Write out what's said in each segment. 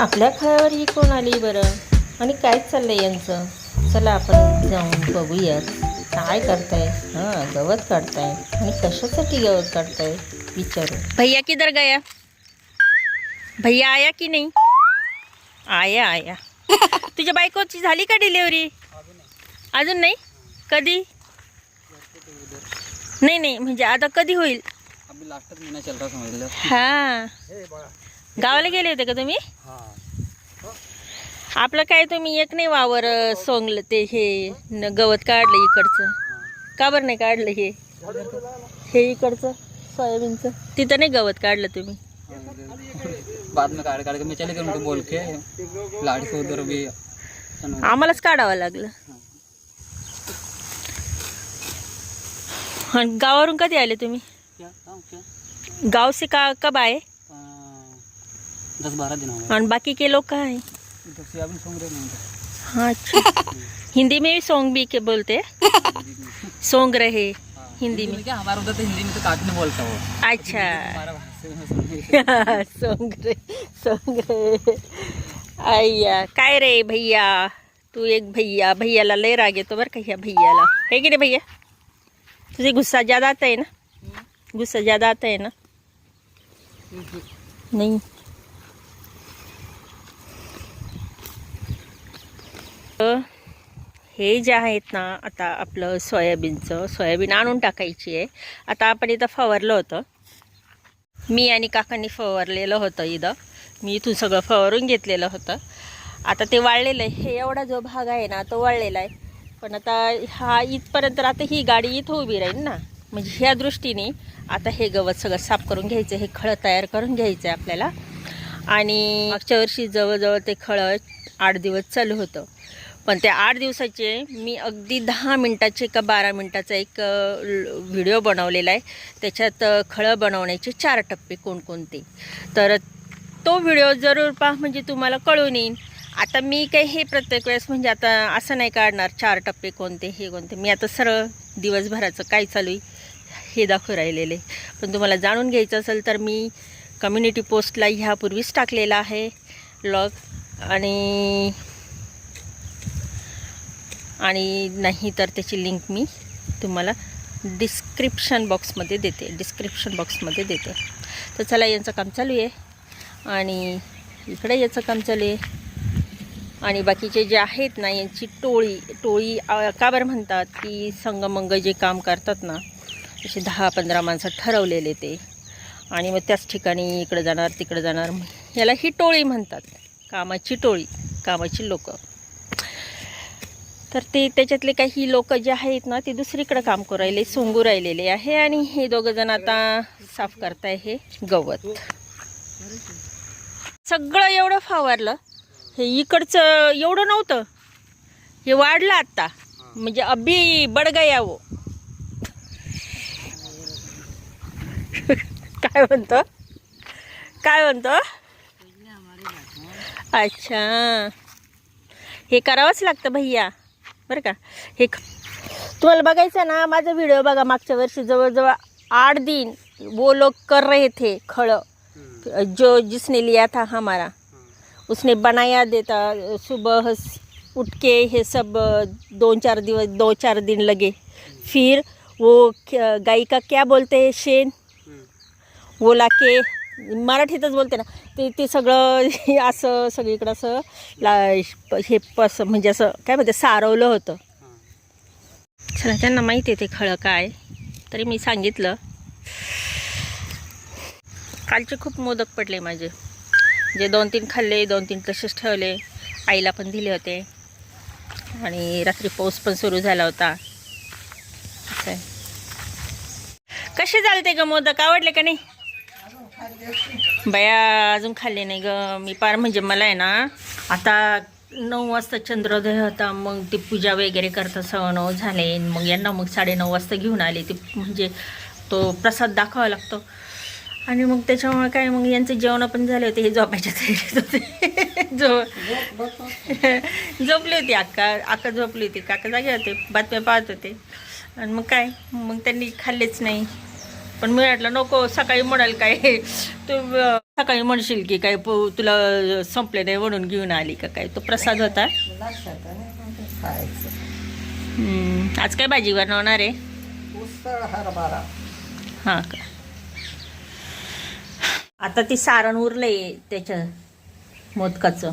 आपल्या खळ्यावर ही कोण आली बरं? आणि काय चाललंय यांचं? चला आपण जाऊन बघूयात. काय करताय? हां गवत काढताय. आणि कशासाठी गवत काढताय? विचारू. भैया किधर गया? भैया आया की नाही? आया आया. तुझ्या बायकोची झाली का डिलिव्हरी अजून नाही? कधी? नाही नाही. म्हणजे आता कधी होईल? हा. गावाला गेले होते का तुम्ही? आपलं काय तुम्ही एक नाही वावर सोंगलं ते हे न गवत काढलं इकडचं. का बरं नाही काढलं हे? हे इकडचं सोयाबीनचं. तिथं नाही गवत काढलं तुम्ही? बाद में काट काट के मैं चले गया उनको बोल के लाड़ी से उधर भी सुनो। आम्हालाच काढावं लागलं. आणि गावावरून कधी आले तुम्ही? क्या? क्या? गाव से का कब आए? आ, दस बारह दिन हो गए। और बाकी के लोग कहाँ हैं? रहे नहीं हाँ अच्छा। हिंदी में भी सॉन्ग भी के बोलते हैं? सॉन्ग रहे हाँ, हिंदी में। क्या हमारा उधर तो हिंदी में तो काटने बोलता वो। अच्छा। हमारा भाषा में सुन रही सॉन्ग रे सॉन्ग रे अय्या काय रे भैया? तू एक भैया भैयाला लय राग येतो बरं का ह्या भैयाला। है कि रे भैया? तुझे गुस्सा ज़्यादा आता है ना? गुस्सा ज़्यादा आता है ना? नहीं. हे जे आहेत ना आता आपलं सोयाबीनचं सोयाबीन आणून टाकायची आहे. आता आपण इथं फवारलं होतं. मी आणि काकांनी फवारलेलं होतं इथं. मी इथून सगळं फवारून घेतलेलं होतं. आता ते वाळलेलं आहे. हे एवढा जो भाग आहे ना तो वाळलेला आहे. पण आता हा इथपर्यंत आता ही गाडी इथं उभी राहील ना. म्हणजे ह्या दृष्टीने आता हे गवत सगळं साफ करून घ्यायचं हे खळं तयार करून घ्यायचं आहे आपल्याला. आणि मागच्या वर्षी जवळजवळ ते खळं आठ दिवस चालू होतं. पण त्या आठ दिवसाचे मी अगदी दहा मिनटाचे का बारा मिनटाचा एक व्हिडिओ बनवलेला आहे. त्याच्यात खळं बनवण्याचे चार टप्पे कोणकोणते. तर तो व्हिडिओ जरूर पहा म्हणजे तुम्हाला कळून येईल आता मी काही हे प्रत्येक वेळेस म्हणजे आता असं नाही काढणार चार टप्पे कोणते हे कोणते. मी आता सरळ दिवसभराचं काय चालू आहे हे दाखवू राहिलेले. पण तुम्हाला जाणून घ्यायचं असेल तर मी कम्युनिटी पोस्टला ह्यापूर्वीच टाकलेला आहे. लॉग आणि आणि नाही तर त्याची लिंक मी तुम्हाला डिस्क्रिप्शन बॉक्समध्ये देते. डिस्क्रिप्शन बॉक्समध्ये देते. तर चला यांचं काम चालू आहे. आणि इकडे याचं काम चालू आहे. आणि बाकीचे जे आहेत ना यांची टोळी टोळी का बरं म्हणतात की संगमंग जे काम करतात ना असे दहा पंधरा माणसं ठरवलेले ते. आणि मग त्याच ठिकाणी इकडं जाणार तिकडं जाणार. याला ही टोळी म्हणतात. कामाची टोळी कामाची लोकं. तर ते त्याच्यातले काही लोक जे आहेत ना ते दुसरीकडे काम करू राहिले सोंगू राहिलेले आहे. आणि हे दोघं जण आता साफ करताय हे गवत. सगळं एवढं फावरलं. हे इकडचं एवढं नव्हतं. हे वाढलं आत्ता. म्हणजे अभी बड गया काय म्हणतो? काय म्हणतो? अच्छा. हे करावंच लागतं भैया. बरं का? हे तुम्हाला बघायचं ना माझा व्हिडिओ बघा मागच्या वर्षी जवळजवळ आठ दिन वो लोग कर रहे थे खड़ं जो जिसने लिया था हमारा. उसने बनाया देता सुबह उठ के ये सब दो चार दिवस दो चार दिन लगे. फिर वो गाय का क्या बोलते हैं शेण वो लाके मराठीतच बोलते ना. ते ते सगळं असं सगळीकडं असं ला हे पस म्हणजे असं काय म्हणते सारवलं होतं. चला त्यांना माहिती आहे ते खळं काय. तरी मी सांगितलं. कालचे खूप मोदक पडले माझे. जे दोन तीन खाल्ले दोन तीन तसेच ठेवले. आईला पण दिले होते. आणि रात्री पाऊस पण सुरू झाला होता. कसे झाले ते ग मोदक? आवडले का नाही? बया अजून खाल्ले नाही ग. मी पार म्हणजे मला आहे ना आता नऊ वाजता चंद्रोदय होता मग ती पूजा वगैरे करता सव्वा नऊ झाले. मग यांना मग साडेनऊ वाजता घेऊन आले. ते म्हणजे तो प्रसाद दाखवावा लागतो. आणि मग त्याच्यामुळे काय मग यांचे जेवण पण झाले होते. हे झोपायच्या तयारीत होते. झो झोपली होती अक्का. अक्का झोपली होती. काका जागे होते. बातम्या पाहत होते. आणि मग काय? मग त्यांनी खाल्लेच नाही. पण मी म्हटलं नको सकाळी म्हणाल काय? तू सकाळी म्हणशील की काय पो तुला संपले नाही म्हणून घेऊन आली का काय? तो प्रसाद होता. आज काय भाजी बनवणार आहे? हां का? आता ती सारण उरलंय त्याच्या मोदकाचं.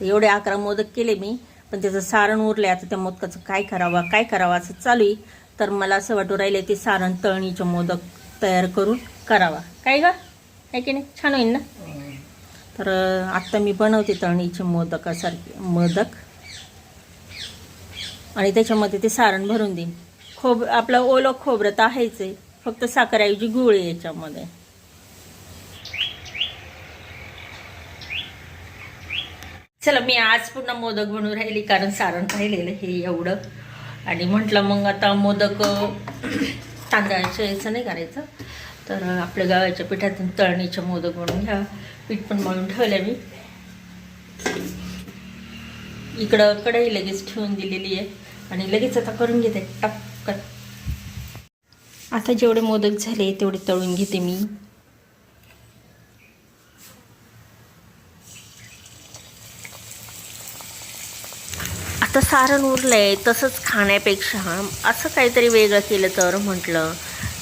एवढे अकरा मोदक केले मी पण त्याचं सारण उरलंय. आता त्या मोदकाचं काय करावं काय करावं असं चालू आहे. तर मला असं वाटू राहिलं ते सारण तळणीचे मोदक. तयार करून करावा. काय ग? आहे की नाही? छान होईल ना? तर आत्ता मी बनवते तळणीचे मोदकासारखे मोदक. आणि त्याच्यामध्ये ते सारण भरून देईन. खोब आपलं ओलं खोबरं तर आहेच आहे. फक्त साखरऐवजी गुळ आहे याच्यामध्ये. चला मी आज पुन्हा मोदक बनवून राहिली कारण सारण राहिलेलं हे एवढं. आणि म्हटलं मग आता मोदक तांदळाच्या तांदळाचं याचं नाही करायचं. तर आपल्या गावाच्या पिठातून तळणीचे मोदक बनवून घ्या पीठ पण मळून ठेवलं मी. इकडं कढई लगेच ठेवून दिलेली आहे आणि लगेच आता करून घेते टपकन. आता जेवढे मोदक झाले तेवढे तळून घेते मी. आता सारण उरलं आहे तसंच खाण्यापेक्षा. असं काहीतरी वेगळं केलं तर म्हटलं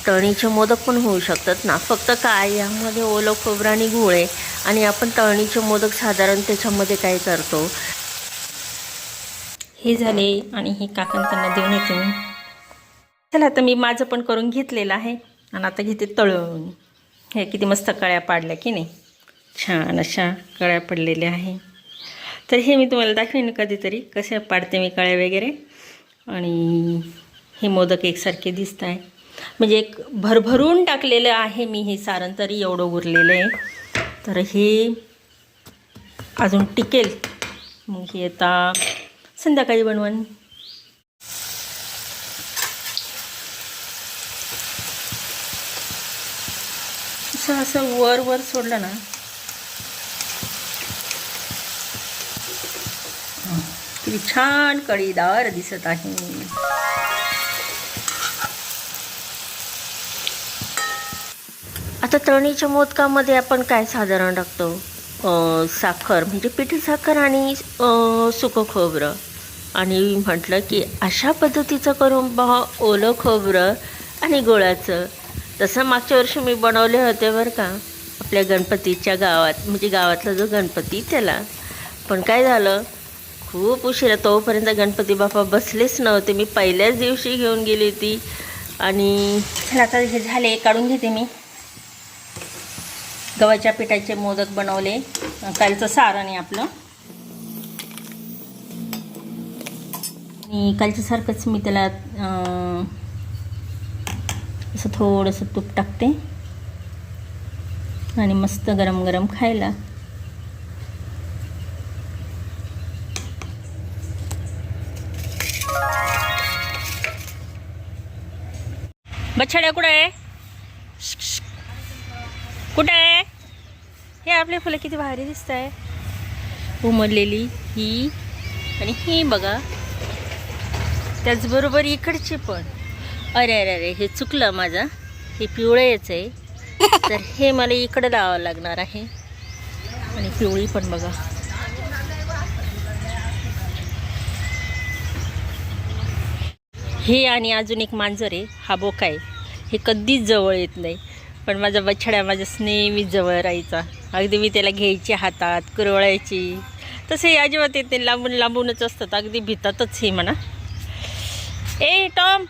तळणीचे मोदक पण होऊ शकतात ना. फक्त काय यामध्ये ओलं खोबरं आणि गुळ आहे आणि आपण तळणीचे मोदक साधारण त्याच्यामध्ये काय करतो? हे झाले आणि हे काकण त्यांना देऊन येते. मी चला आता मी माझं पण करून घेतलेलं आहे. आणि आता घेते तळून. हे किती मस्त कळ्या पाडल्या की नाही? छान अशा कळ्या पडलेल्या आहे. तर हे मी तुम्हाला दाखवेन कधीतरी कसे पाडते मी कळ्या वगैरे. आणि हे मोदक एकसारखे दिसत आहे. म्हणजे एक भरभरून टाकलेलं आहे मी हे सारण तरी एवढं उरलेलं आहे. तर हे अजून टिकेल. मग हे आता संध्याकाळी बनवण असं असं वर वर सोडलं ना किती छान कळीदार दिसत आहे. आता तळणीच्या मोदकामध्ये आपण काय साधारण टाकतो? साखर म्हणजे पिठी साखर आणि सुकं खोबरं. आणि म्हटलं की अशा पद्धतीचं करून बा ओलं खोबरं आणि गुळाचं. तसं मागच्या वर्षी मी बनवले होते बरं का आपल्या गणपतीच्या गावात म्हणजे गावातला जो गणपती त्याला. पण काय झालं खूप उशिरा तोपर्यंत गणपती बाप्पा बसलेच नव्हते. मी पहिल्याच दिवशी घेऊन गेली होती. आणि आता हे झाले. काढून घेते मी. गव्हाच्या पिठाचे मोदक बनवले. कालचं सारण आहे आपलं. आणि कालच्या सारखंच मी त्याला असं थोडंसं तूप टाकते. आणि मस्त गरम गरम खायला. बछड्या कुठं आहे? कुठं आहे? हे आपले फुलं किती भारी दिसत आहे उमरलेली ही आणि ही बघा. त्याचबरोबर इकडची पण. अरे अरे अरे हे चुकलं माझं. हे पिवळेच आहे. तर हे मला इकडं लावावं लागणार आहे. आणि पिवळी पण बघा. हे आणि अजून एक मांजर आहे. हा बोका आहे. हे कधीच जवळ येत नाही. पण माझा बछड्या माझ्या नेहमीच जवळ राहायचा. अगदी मी त्याला घ्यायची हातात कुरवळायची. तसे हे अजिबात येत नाही. लांबून लांबूनच असतात. अगदी भितातच हे म्हणा. ए टॉम!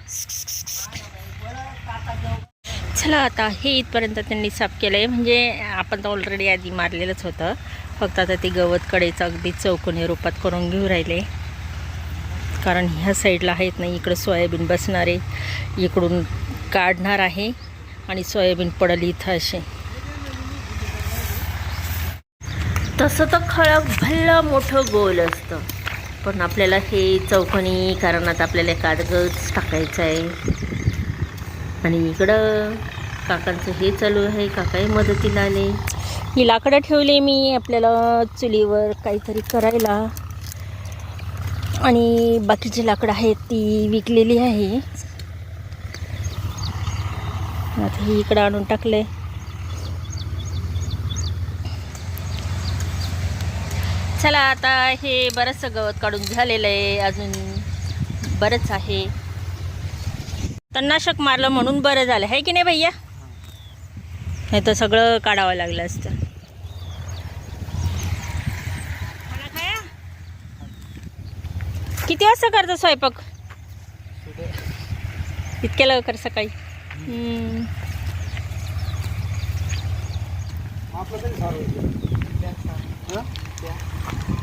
चला आता हे इथपर्यंत त्यांनी साफ केलं आहे म्हणजे आपण तर ऑलरेडी आधी मारलेलंच होतं. फक्त आता ते गवत कडेचं अगदी चौकोनी रूपात करून घेऊ राहिले. कारण ह्या साईडला आहेत नाही इकडं सोयाबीन बसणारे. इकडून काढणार आहे आणि सोयाबीन पडल इथं असे. तसं तर खळक भल्लं मोठं गोल असतं. पण आपल्याला हे चौकणी कारण आता आपल्याला कागदच टाकायचं आहे. आणि इकडं काकांचं हे चालू आहे. काकाही मदतीला आले. ही लाकडं ठेवली मी आपल्याला चुलीवर काहीतरी करायला. आणि बाकीची लाकडं आहेत ती विकलेली आहे. आता हे इकडं आणून टाकले चला आता हे बरंचसं गवत काढून झालेलं आहे. अजून बरंच आहे. तणनाशक मारलं म्हणून बरं झालं. आहे की नाही भैया? हे तर सगळं काढावं लागलं असतं? किती वाजता करता स्वयंपाक? इतक्या लवकर सकाळी.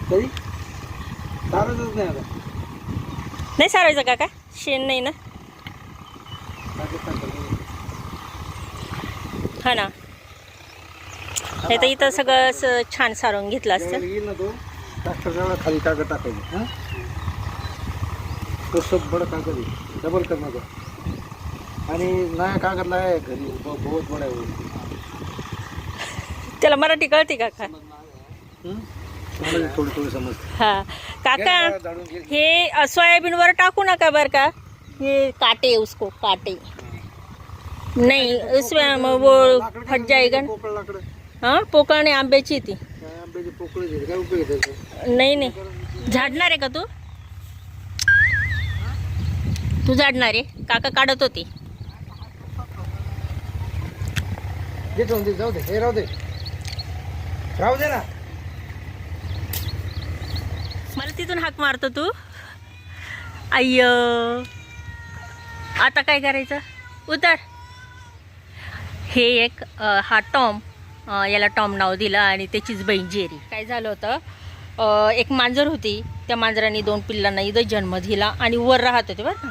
कधी नाही आता. नाही सारायचं का शेण नाही ना? हा ना. हे तर इथं सगळं असं छान सारून घेतलं असतं. येईल ना तो ट्रॅक्टरला खाली कागद टाकायचं हां? तो सब बडं कागद आहे. डबल करण्याचा आणि नया कागद आहे घरी ब- बहुत बडा आहे. त्याला मराठी कळते का का हं? मला थोडी थोडी समजते हा. काका घे. हे अ, सोयाबीनवर टाकू नका बरं का? हे काटे उसको काटे. नाही उसमें म- वो लाकडं फट जाएगा ना. पोकळ लाकडं. हां पोकळ नाही आंब्याची ती. काय आंब्याचे पोकळ आहेत, काय उपयोग आहे त्याचा? नाही नाही. झाडणार आहे का तू? तू झाडणार आहे. काका काढत होती. दे ठेवून दे जाऊ दे हे राहू दे. राहू दे ना. मला तिथून हाक मारतो तू. अय्य. आता काय करायचं? उतर. हे एक हा टॉम याला टॉम नाव दिलं आणि त्याचीच बहीण जेरी. काय झालं होतं? एक मांजर होती. त्या मांजराने दोन पिल्लांना इथं जन्म दिला आणि वर राहत होते बरं का.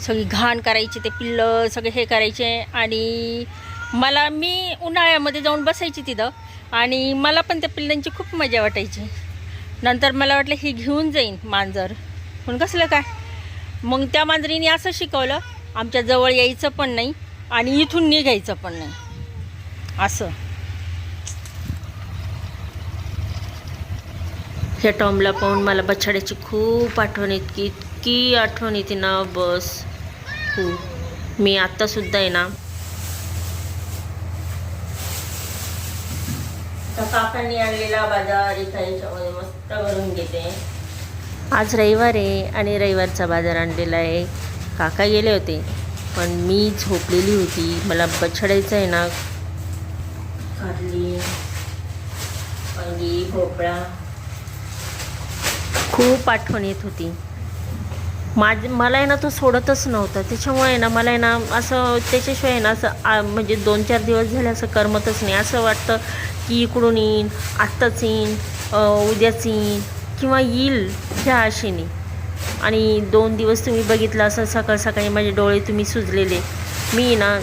सगळी घाण करायची ते पिल्लं सगळे हे करायचे आणि मला मी उन्हाळ्यामध्ये जाऊन बसायची तिथं आणि मला पण त्या पिल्लांची खूप मजा वाटायची. नंतर मला वाटलं ही घेऊन जाईन मांजर. पण कसलं काय? मग त्या मांजरीने असं शिकवलं आमच्या जवळ यायचं पण नाही आणि इथून निघायचं पण नाही. असं. ह्या टॉमला पाहून मला बछाड्याची खूप आठवण येते इतकी आठवण येते ना बस. खूप मी आत्तासुद्धा आहे ना काकांनी आणलेला बाजार इथं याच्यामध्ये मस्त भरून घेते. आज रविवार आहे आणि रविवारचा बाजार आणलेला आहे. काका गेले होते पण मी झोपलेली होती. मला बछडायचं आहे ना. कारली भोपळा. खूप आठवण येत होती. माझ मला आहे ना तो सोडतच नव्हता. त्याच्यामुळे आहे ना मला आहे ना असं त्याच्याशिवाय ना असं म्हणजे दोन चार दिवस झाले असं करमतच नाही. असं वाटतं की इकडून येईन आत्ताच येईन उद्याच येईन किंवा येईल ह्या आशेने. आणि दोन दिवस तुम्ही बघितलं असं सकाळ सकाळी माझे डोळे तुम्ही सुजलेले. मी ना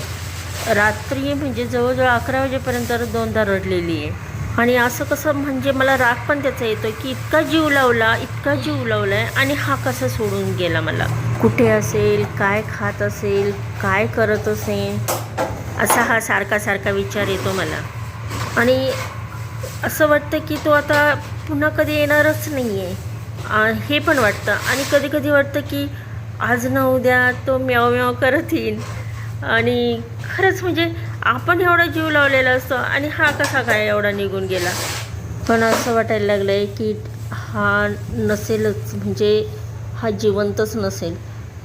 रात्री म्हणजे जवळजवळ अकरा वाजेपर्यंत दोनदा रडलेली आहे. आणि असं कसं म्हणजे मला राग पण त्याचा येतो की इतका जीव लावला इतका जीव लावला आहे आणि हा कसा सोडून गेला मला? कुठे असेल काय खात असेल काय करत असेल? असा हा सारखा सारखा विचार येतो मला. आणि असं वाटतं की तो आता पुन्हा कधी येणारच नाही आहे हे पण वाटतं. आणि कधी कधी वाटतं की आज ना उद्या तो म्याव म्याव करत येईल. आणि खरंच म्हणजे आपण एवढा जीव लावलेला असतो आणि हा कसा काय एवढा निघून गेला? पण असं वाटायला लागलं आहे की हा नसेलच. म्हणजे हा जिवंतच नसेल.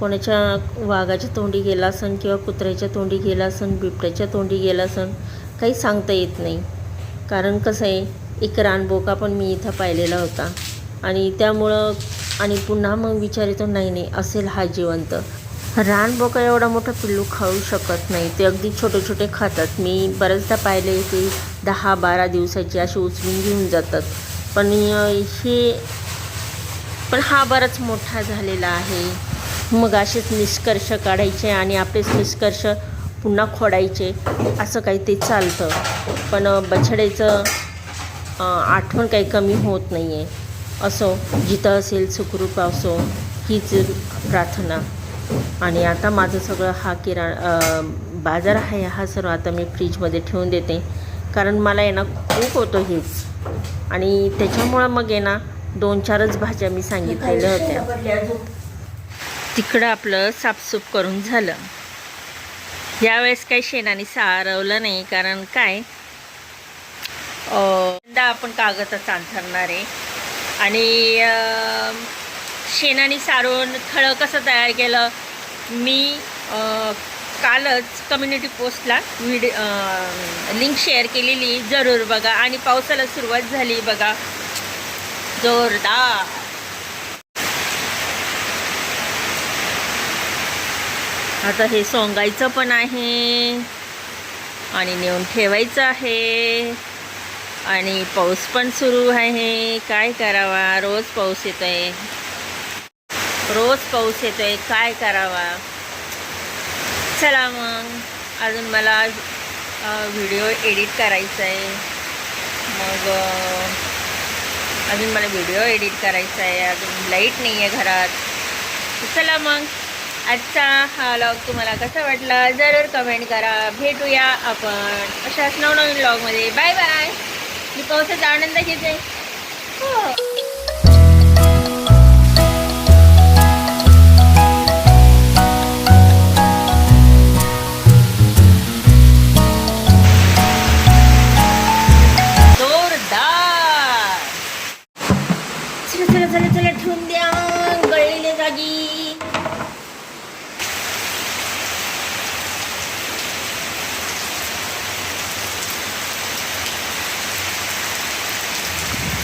कोणाच्या वाघाच्या तोंडी गेला असन किंवा कुत्र्याच्या तोंडी गेला असन बिबट्याच्या तोंडी गेला असन काही सांगता येत नाही. कारण कसं आहे एक रानबोका पण मी इथं पाहिलेला होता. आणि त्यामुळं आणि पुन्हा मग विचार येतो नाही नाही असेल हा जिवंत. रानबोका एवढा मोठा पिल्लू खाऊ शकत नाही. ते अगदी छोटे छोटे खातात. मी बऱ्याचदा पाहिले की दहा बारा दिवसाची अशी उचलून घेऊन जातात. पण हे पण हा बराच मोठा झालेला आहे. मग असेच निष्कर्ष काढायचे आणि आपलेच निष्कर्ष पुन्हा खोडायचे असं काही ते चालतं. पण बछड्याचं आठवण काही कमी होत नाही आहे असो जिथं असेल सुखरूप असो हीच प्रार्थना. आणि आता माझं सगळं हा किरा बाजार आहे हा सर्व आता मी फ्रीजमध्ये ठेवून देते. कारण मला आहे ना खूप होतं हेच आणि त्याच्यामुळं मग आहे ना दोन चारच भाज्या मी सांगितलेल्या होत्या. तिकडं आपलं साफसूफ करून झालं. यावेळेस काही शेणाने सारवलं नाही कारण काय? यंदा आपण कागदच अंथरणार आहे. आणि शेणाने सारून थळं कसं तयार केलं? मी कालच कम्युनिटी पोस्टला व्हिडिओ लिंक शेअर केलेली जरूर बघा. आणि पावसाला सुरुवात झाली बघा. जोरदार. आता हे सोंगायचं पण आहे. आणि नेऊन ठेवायचं आहे. आणि पाऊस पण सुरू आहे. काय करावा? रोज पाऊस येतो आहे रोज पाऊस येतो आहे काय करावा? चला मग. अजून मला व्हिडिओ एडिट करायचा आहे मग अजून मला व्हिडिओ एडिट करायचा आहे अजून लाइट नाही आहे घरात. चला मग. आजचा हा व्लॉग तुम्हाला कसा वाटला जरूर कमेंट करा. भेटूया आपण अशाच नवनवीन व्लॉगमध्ये बाय बाय मी पावसाचा आनंद घेते. हो.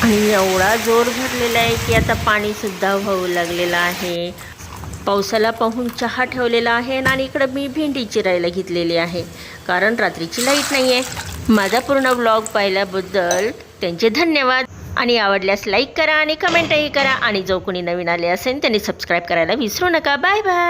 आणि एवढा जोर भरलेला आहे की आता पाणीसुद्धा वाहू लागलेलं आहे. पावसाला पाहून चहा ठेवलेला आहे आणि इकडं मी भेंडी चिरायला घेतलेली आहे. कारण रात्रीची लाइट नाही आहे माझा पूर्ण ब्लॉग पाहिल्याबद्दल त्यांचे धन्यवाद. आणि आवडल्यास लाईक करा आणि कमेंटही करा. आणि जो कोणी नवीन आले असेल त्यांनी सबस्क्राईब करायला विसरू नका. Bye bye.